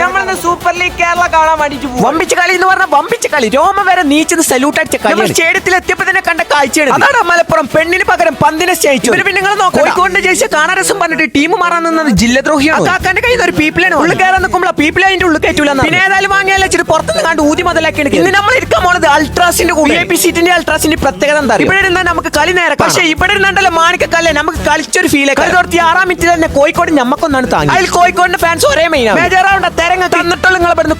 നമ്മളിന്ന് super league Kerala കാണാൻ വേണ്ടിട്ട് വമ്പിച്ച കളി എന്ന് പറഞ്ഞാൽ വമ്പിച്ച കളി. രോമം വരെ നീച്ചത് സല്യൂട്ട് അടിച്ച കളി സ്റ്റേഡിയത്തിൽ എത്തിയപ്പോ തന്നെ കണ്ട കാഴ്ചയാണ് അതാണ് മലപ്പുറം പെണ്ണിന് പകരം പന്തിനെ ജയിച്ചു പിന്നെ നിങ്ങൾ കോഴിക്കോടിന്റെ ജയിച്ച കാണാരസം പറഞ്ഞിട്ട് ടീം മാറാൻ നിന്നത് ജില്ലദ്രോഹിയാണ് കാക്കാന്റെ കയ്യിൽ ഒരു പീപ്പിളാണ് ഉള്ളിൽ കയറാൻ നിൽക്കുമ്പോൾ പീപ്പിൾ അതിന്റെ ഉള്ളിൽ കയറ്റൂല പിന്നെ ഏതായാലും വാങ്ങിയാലും വെച്ചിട്ട് പുറത്തുനിന്ന് കണ്ട് ഊതി മുതലാക്കിയാണ് ഇന്ന് നമ്മൾ ഇരിക്കാൻ പോണത് അൾട്രാസിന്റെ കൂടെ. പി സീറ്റിന്റെ അൾട്രാസിന്റെ പ്രത്യേകത എന്താ ഇവിടെ ഇരുന്നാൽ നമുക്ക് കളി നേരെ പക്ഷേ ഇവിടെ ഇരുന്നുണ്ടല്ലോ മാണിക്കല്ലേ നമുക്ക് കളിച്ചൊരു ഫീൽ കളി തുടർത്തി ആറാം മിനിറ്റ് തന്നെ കോഴിക്കോട് ഞമ്മക്കൊന്നാണ് താങ്ങി. അതിൽ കോഴിക്കോടിന്റെ ഫാൻസ് ഒരേ മെയിൻ ബേജാറാവണ്ട തെരങ്ങ തന്നിട്ടുള്ള നിങ്ങൾ ഇവിടുന്ന്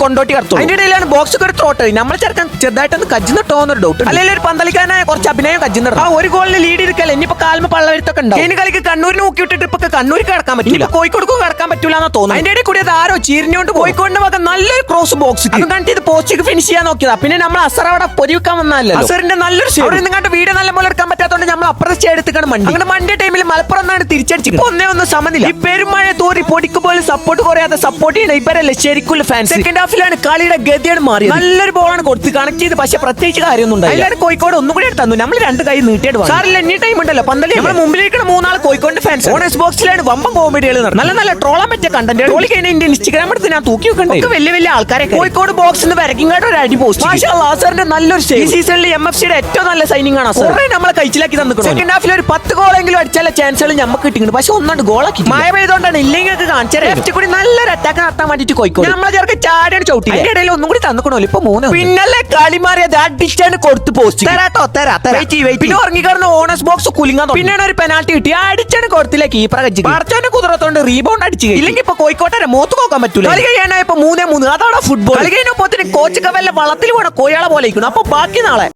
കൊണ്ടോട്ടി കടത്തു അതിന്റെ ഇടയിലാണ് ബോക്സ് ഒരു ത്രോട്ട് നമ്മൾ ചെറുക്കൻ ചെറുതായിട്ടൊന്ന് കജ്ജിന്നിട്ടോ എന്നൊരു ഡൗട്ട് അല്ലെങ്കിൽ ഒരു പന്തളിക്കാനായ കുറച്ച് അഭിനയം കജ്ജിന്നിട്ട് ആ ഒരു ഗോളിന് ലീഡ് ഇരിക്കല്ലേ? ഇനിയിപ്പോ കാൽമ പള്ളവരുത്തൊക്കെ ഉണ്ടാവും. ഇനി കളിക്ക് കണ്ണൂരിന് നോക്കി വിട്ടിട്ട് ഇപ്പൊ കണ്ണൂർക്ക് കടക്കാൻ പറ്റില്ല. കോഴിക്കോടുക്കും കടക്കാൻ പറ്റില്ല എന്നാ തോന്നുന്നു. അതിന്റെ ഇടയിൽ കൂടി അത് ആരോ ചീരിഞ്ഞോണ്ട് കോഴിക്കോടിന്റെ ഭാഗം നല്ലൊരു ക്രോസ് ബോക്സ് അത് കണ്ടിട്ട് ഇത് പോസ്റ്റിക്ക് ഫിനിഷ് ചെയ്യാൻ നോക്കിയതാ. പിന്നെ നമ്മൾ അസർ അവിടെ പൊരിവിക്കാൻ വന്നല്ലോ അസറിന്റെ നല്ലൊരു അവിടെ നിന്ന് വീട് നല്ല പോലെ എടുക്കാൻ പറ്റാത്തതുകൊണ്ട് നമ്മൾ അപ്പുറത്തെ സ്റ്റേ എടുത്തിക്കാണ് മണ്ടി. അങ്ങനെ മണ്ടി ടൈമിൽ മലപ്പുറം നിന്നാണ് തിരിച്ചടിച്ചു. ഇപ്പൊ ഒന്നേ ഒന്നും സമനില്ല. ഈ പെരുമഴ തോറി പൊടിക്ക് പോലും സപ്പോർട്ട് കുറയാതെ സപ്പോർട്ട് ചെയ്യുന്ന ഇവരല്ലേ ശരിക്കുള്ള ഫാൻസ് സെക്കൻഡ് ഹാഫിലാണ് കളിയുടെ ഗതിയാണ് മാറിയത്. നല്ലൊരു ബോളാണ് കൊടുത്ത് കണക്ട് ചെയ്ത്. പക്ഷെ പ്രത്യേകിച്ച് കാര്യമൊന്നും ഉണ്ടായില്ല. കോഴിക്കോട് ഒന്നും കൂടി തന്നു. നമ്മൾ രണ്ട് കൈ നീട്ടിയിട്ട് സാറിൽ എനി ടൈം ഉണ്ടല്ലോ. പന്തലി നമ്മൾ മുമ്പിലേക്ക് മൂന്നാൾ കോഴിക്കോട് ഫാൻസ് ഓണേഴ്സ് ബോക്സിലാണ് വമ്പൻ കോമഡികൾ നല്ല നല്ല ട്രോളാൻ പറ്റിയ കണ്ടന്റ് ട്രോളി ഇൻസ്റ്റഗ്രാം എന്റെ ഇൻസ്റ്റാഗ്രാം എടുത്ത് ഞാൻ തൂക്കി വെക്കണ്ടേ? വലിയ വലിയ ആൾക്കാരെ കോഴിക്കോട് ബോക്സിൽ നിന്ന് വരക്കിങ്ങായിട്ട് ഒരു അടി പോസ്റ്റ് സാറിന്റെ നല്ലൊരു ഈ സീസണിൽ എം എഫ് സിയുടെ ഏറ്റവും നല്ല സൈനിങ് ആണ് സാറേ നമ്മളെ കഴിച്ചിലാക്കി തന്നിട്ടുണ്ട് സെക്കൻഡ് ഹാഫിൽ ഒരു പത്ത് ഗോളെങ്കിലും അടിച്ചാലേ ചാൻസുകൾ നമുക്ക് കിട്ടിയിട്ടുണ്ട്. പക്ഷെ ഒന്നാണ്ട് ഗോളാക്കി മഴ പെയ്തോണ്ടാണ് ഇല്ലെങ്കിൽ കാണിച്ചത് കൂടി നല്ലൊരു അറ്റാക്ക് നടത്താൻ വേണ്ടിട്ട് കോഴിക്കോട്. നമ്മളെ ചേർക്ക് ചാടിയാണ് ചവിട്ടി അതിന്റെ ഇടയിൽ ഒന്നും കൂടി തന്നിക്കണല്ലോ ഇപ്പൊ മൂന്ന് പിന്നല്ലേ കളി മാറിയത് അടിച്ചാണ് കൊടുത്ത് പോസ്റ്റ് തരാട്ടോ തരാ തരാ. പിന്നെ ഓണസ് ബോക്സ് കുലുങ്ങാൻ പിന്നെ ഒരു പെനാൽറ്റി കിട്ടി. അടിച്ചാണ് കൊടുത്തില്ല കീപ്പർ കഴിച്ചു പറച്ചോന്റെ കുതിരത്തോണ്ട് റീബൗണ്ട് അടിച്ചു ഇല്ലെങ്കിൽ ഇപ്പൊ കോഴിക്കോട്ടെ മൂത്ത് നോക്കാൻ പറ്റൂല? കളി കഴിയാനായപ്പോ മൂന്നേ മൂന്ന്. അതാണ് ഫുട്ബോൾ കളി കഴിഞ്ഞപ്പോ കോച്ച് കവല്ല വളത്തിൽ പോണ കോയാളെ പോലെ ഇരിക്കണം അപ്പൊ ബാക്കി നാളെ.